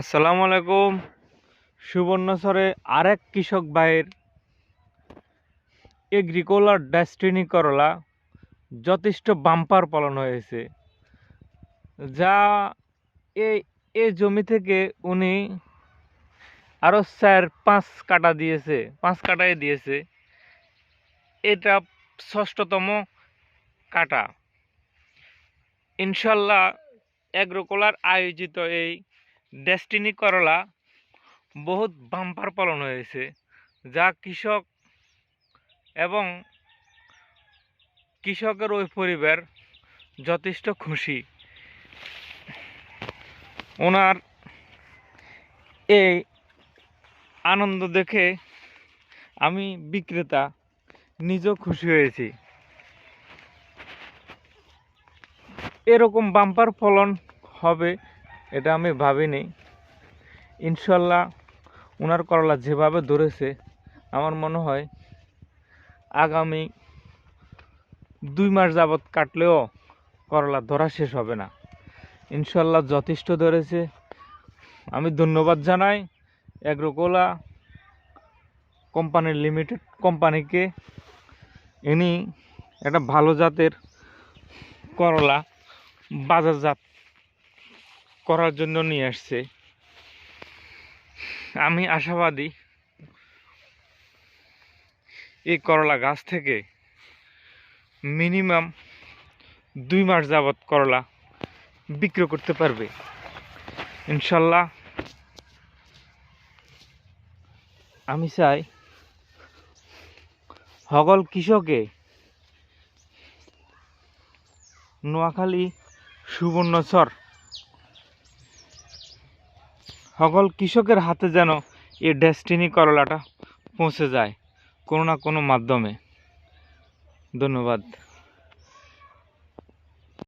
আসসালামু আলাইকুম। সুবর্ণচরে আরেক কৃষক ভাইয়ের এগ্রিকোলার ডেস্টিনি করলা যথেষ্ট বাম্পার ফলন হয়েছে, যা এই এই জমি থেকে উনি আরও চার, পাঁচ কাটা দিয়েছে, পাঁচ কাটাই দিয়েছে। এটা ষষ্ঠতম কাটা। ইনশাল্লাহ অ্যাগ্রোকোলার আয়োজিত এই ডেস্টিনি করলা বহুত বাম্পার পালন হয়েছে যা কৃষক এবং কৃষকের ওই পরিবার যথেষ্ট খুশি। ওনার এই আনন্দ দেখে আমি বিক্রেতা নিজেও খুশি হয়েছি। এরকম বাম্পার ফলন হবে এটা আমি ভাবিনি। ইনশাল্লাহ ওনার করলা যেভাবে ধরেছে, আমার মনে হয় আগামী দুই মাস যাবৎ কাটলেও করলা ধরা শেষ হবে না। ইনশাল্লাহ যথেষ্ট ধরেছে। আমি ধন্যবাদ জানাই অ্যাগ্রোকোলা কোম্পানির লিমিটেড কোম্পানিকে। ইনি একটা ভালো জাতের করলা বাজারজাত করার জন্য নিয়ে আসছে। আমি আশাবাদী এই করলা গাছ থেকে মিনিমাম দুই মাস যাবৎ করলা বিক্রি করতে পারবে। ইনশাল্লাহ আমি চাই সকল কৃষকে নোয়াখালী সুবর্ণচর সকল কৃষকের হাতে যেন এই ডেস্টিনি করলাটা পৌঁছে যায় কোনো না কোনো মাধ্যমে। ধন্যবাদ।